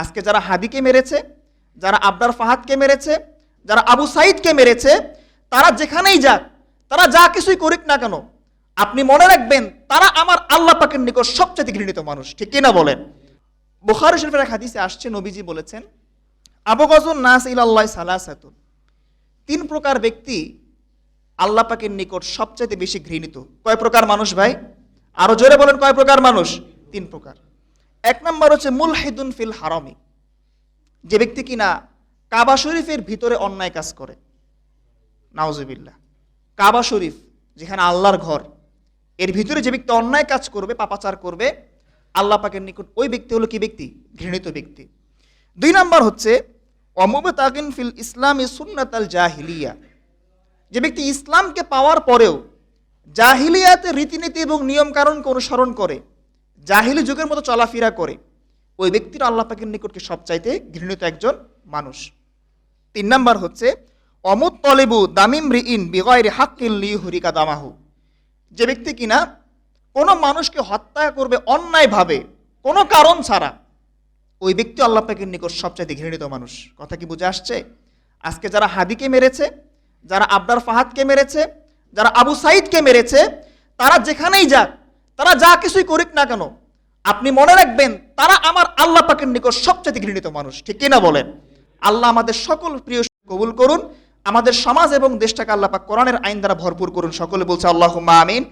আজকে যারা হাদিকে মেরেছে, যারা আবদার ফাহাদকে মেরেছে, যারা আবু সাইদকে মেরেছে, তারা যেখানেই যাক, তারা যা কিছুই করুক না কেন, আপনি মনে রাখবেন তারা আমার আল্লাহ পাকের নিকট সবচেয়ে ঘৃণিত মানুষ। ঠিক কিনা বলেন? বুখারী শরীফের এক হাদিসে আসছে, নবীজি বলেছেন, আবু গজুন নাস ইলাল্লাহ সালাসাতুন। তিন প্রকার ব্যক্তি আল্লাহ পাকের নিকট সবচেয়ে বেশি ঘৃণিত। কয় প্রকার মানুষ ভাই? আরও জোরে বলেন কয় প্রকার মানুষ? তিন প্রকার। এক নম্বর হচ্ছে মুলহিদুন ফিল হারামি। যে ব্যক্তি কিনা কাবা শরীফের ভিতরে অন্যায় কাজ করে। নাওজুবিল্লাহ কাবা শরীফ, যেখানে আল্লাহর ঘর, এর ভিতরে যে ব্যক্তি অন্যায় কাজ করবে, পাপাচার করবে, আল্লাহ পাকের নিকট ওই ব্যক্তি হলো কি ব্যক্তি? ঘৃণিত ব্যক্তি। দুই নম্বর হচ্ছে অমুব তাকিন ফিল ইসলামী সুন্নাত আল জাহিলিয়া। যে ব্যক্তি ইসলামকে পাওয়ার পরেও জাহিলিয়াতে রীতিনীতি এবং নিয়মকানুনকে অনুসরণ করে জাহিলি যুগের মতো চলাফেরা করে, ওই ব্যক্তির আল্লাহ পাকের নিকটকে সবচাইতে ঘৃণিত একজন মানুষ। তিন নাম্বার হচ্ছে অমুত তলেবু দামিম রিইন বিগয়ের হাক্কিল লি হরিকা দামাহু। যে ব্যক্তি কিনা কোনো মানুষকে হত্যা করবে অন্যায়ভাবে, কোনো কারণ ছাড়া, ওই ব্যক্তি আল্লাহ পাকের নিকট সবচাইতে ঘৃণিত মানুষ। কথা কি বুঝে আসছে? আজকে যারা হাদিকে মেরেছে, যারা আবদার ফাহাদকে মেরেছে, যারা আবু সাইদকে মেরেছে, তারা যেখানেই যাক তারা যা কিছুই করুক না কেন, আপনি মনে রাখবেন তারা আমার আল্লাহ পাকের নিকট সবচেয়ে ঘৃণিত মানুষ। ঠিক কিনা বলেন? আল্লাহ আমাদের সকল প্রিয় কবুল করুন, আমাদের সমাজ এবং দেশটাকে আল্লাহ পাক কোরআনের আইন দ্বারা ভরপুর করুন। সকলে বলছে আল্লাহ আমিন।